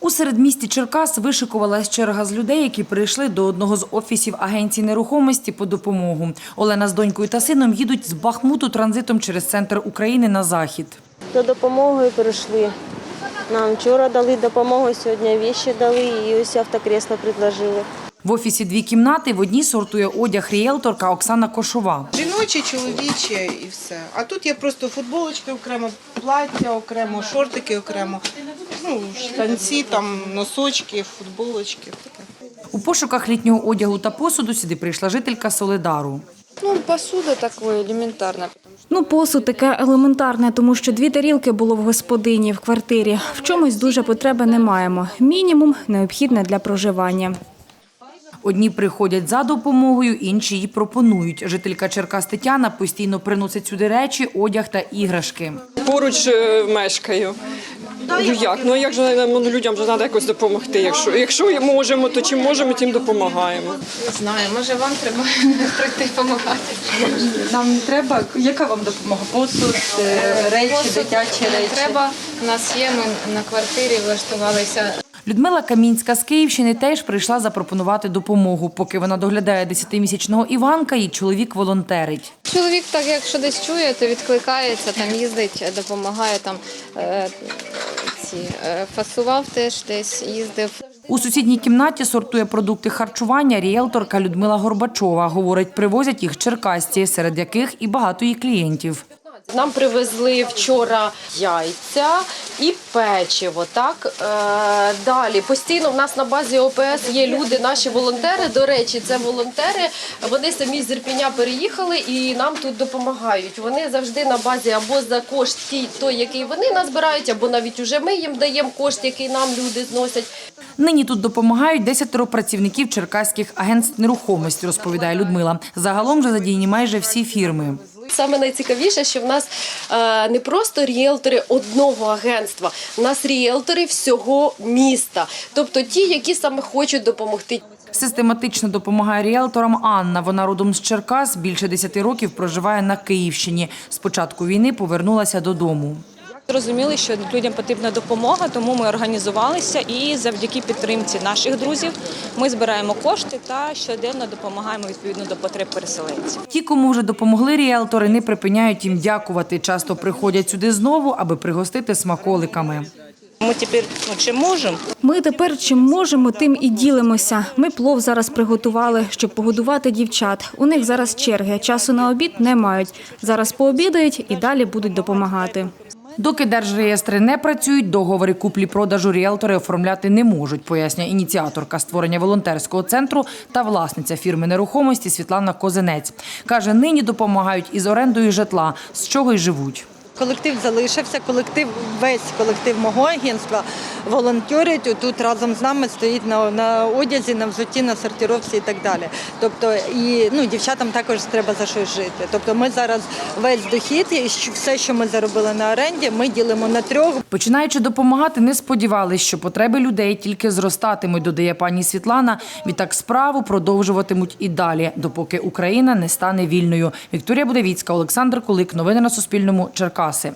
У середмісті Черкас вишикувалась черга з людей, які прийшли до одного з офісів агенції нерухомості по допомогу. Олена з донькою та сином їдуть з Бахмуту транзитом через центр України на захід. За допомогою прийшли. Нам вчора дали допомогу, сьогодні віші дали і ось автокресло предложили. В офісі дві кімнати. В одній сортує одяг ріелторка Оксана Кошова. Жіночі, чоловічі і все. А тут є просто футболочки окремо, плаття окремо, шортики окремо, ну, штанці, там, носочки, футболочки. У пошуках літнього одягу та посуду сюди прийшла жителька Солидару. Ну, посуда такое элементарно. Ну, посуд таке елементарне, тому що дві тарілки було в господині в квартирі. В чомусь дуже потреби не маємо. Мінімум необхідне для проживання. Одні приходять за допомогою, інші її пропонують. Жителька Черкас Тетяна постійно приносить сюди речі, одяг та іграшки. поруч е, мешкаю. Ну як? Ну як же ну, людям же треба якось допомогти. Якщо, якщо можемо, то чим можемо, тим допомагаємо. Не знаю, може вам треба прийти допомагати. Нам треба, яка вам допомога? Посуд, е, речі, дитячі речі. Треба, у нас є, ми на квартирі влаштувалися. Людмила Камінська з Київщини теж прийшла запропонувати допомогу. Поки вона доглядає 10-місячного Іванка, її чоловік волонтерить. Чоловік так, якщо десь чує, то відкликається, там їздить, допомагає там е, е, фасував теж десь, їздив. У сусідній кімнаті сортує продукти харчування ріелторка Людмила Горбачова. Говорить, привозять їх черкасці, серед яких і багато її клієнтів. Нам привезли вчора яйця і печиво. Так е, далі постійно в нас на базі ОПС є люди, наші волонтери. До речі, це волонтери. Вони самі з Ірпіня переїхали і нам тут допомагають. Вони завжди на базі або за кошт ті, той, який вони назбирають, або навіть уже ми їм даємо кошт, який нам люди зносять. Нині тут допомагають десятеро працівників черкаських агентств нерухомості, розповідає Людмила. Загалом же задіяні майже всі фірми. Саме найцікавіше, що в нас е, не просто ріелтори одного агентства, в нас ріелтори всього міста, тобто ті, які саме хочуть допомогти. Систематично допомагає ріелторам Анна. Вона родом з Черкас, більше 10 років проживає на Київщині. З початку війни повернулася додому. Розуміли, що людям потрібна допомога, тому ми організувалися і завдяки підтримці наших друзів ми збираємо кошти та щоденно допомагаємо відповідно до потреб переселенців. Ті, кому вже допомогли ріелтори, не припиняють їм дякувати. Часто приходять сюди знову, аби пригостити смаколиками. Ми тепер ну, чи можемо? Ми тепер чим можемо, тим і ділимося. Ми плов зараз приготували, щоб погодувати дівчат. У них зараз черги. Часу на обід не мають. Зараз пообідають і далі будуть допомагати. Доки держреєстри не працюють, договори куплі-продажу ріелтори оформляти не можуть, пояснює ініціаторка створення волонтерського центру та власниця фірми нерухомості Світлана Козинець. Каже, нині допомагають із орендою житла, з чого й живуть. Колектив залишився, колектив, весь колектив мого агентства волонтерить тут разом з нами стоїть на, на одязі, на взутті, на сортировці і так далі. Тобто і ну, дівчатам також треба за щось жити. Тобто ми зараз весь дохід і все, що ми заробили на оренді, ми ділимо на трьох. Починаючи допомагати, не сподівались, що потреби людей тільки зростатимуть, додає пані Світлана. Відтак справу продовжуватимуть і далі, допоки Україна не стане вільною. Вікторія Будовіцька, Олександр Кулик. Новини на Суспільному. cose